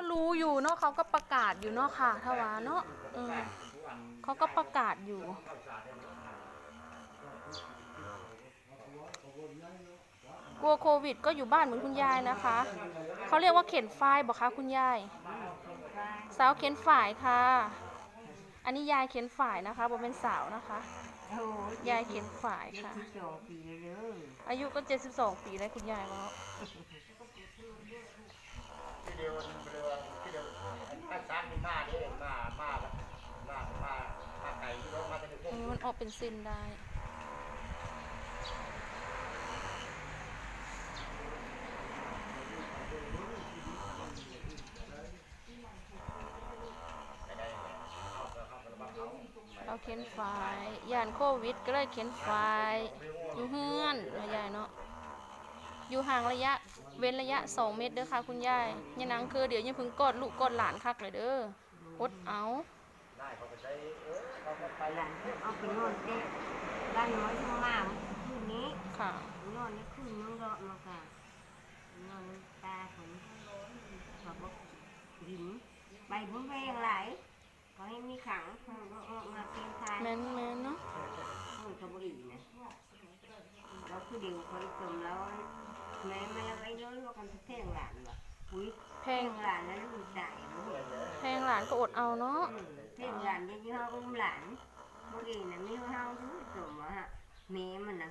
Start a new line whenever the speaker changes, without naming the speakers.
ก็รู้อยู่เนาะเขาก็ประกาศอยู่เนาะค่ะทวาเนาะเออเขาก็ประกาศอยู่กลัวโควิดก็อยู่บ้านเหมือนคุณยายนะคะ เขาเรียกว่าเข็นฝ้ายบอกคะคุณยาย สาวเข็นฝ่ายค่ะ อันนี้ยายเข็นฝ่ายนะคะบอกเป็นสาวนะคะ
โอ้
ยายเข็นฝ่ายค่ะ
ที่สองปีแล้วเด้อ
อายุก็72ปีแล้วคุณยายแล้ว
ที่เดียวเรือที่เดียว ถ้าช้างมีมาเด้มามามามามาไก่ที่รถมาจะเป็นพว
อั
ก
นนี้มันออกเป็นซินได้เราเข็นฝ่ายยานโควิดก็เลยเข็นฝ่ายอยู่เฮือนยายเนาะ อยู่ห่างระยะเว้นระยะ 2 เมตรเด้อค่ะคุณยายอย่านังคือเดี๋ยวยังพึ่งกอดลูกกอดหลานคักเลยเด้ออดเอา
ได้เขาไปใช้เออเขาก็ไป
หลานเอาไปนอนเด็กบ้านน้อยข้างล่างคืนนี้
ค่ะ
นอนในคืนมึงรอมากะนอนตาผมเขาบอกหินใบบุ้งแวงไหลเขาให้มีขังเขาออกมาเป็นทาย
แมนแมนเนาะ
มันก็บ่อีนะเราคือเดียวคอยจมแล้ว แม่มาแล้วไอ้น้อยว่ากันแพงหลานว่ะอุ้ย
แพง
หลานแล้วลูกตายบ่
แพงหลานก็อดเอาเนาะ
เท่งหลานยี่ห้ออุ้มหลานเมื่อกี้นะมีห้องทุกสมว่าฮะแม่มันนะ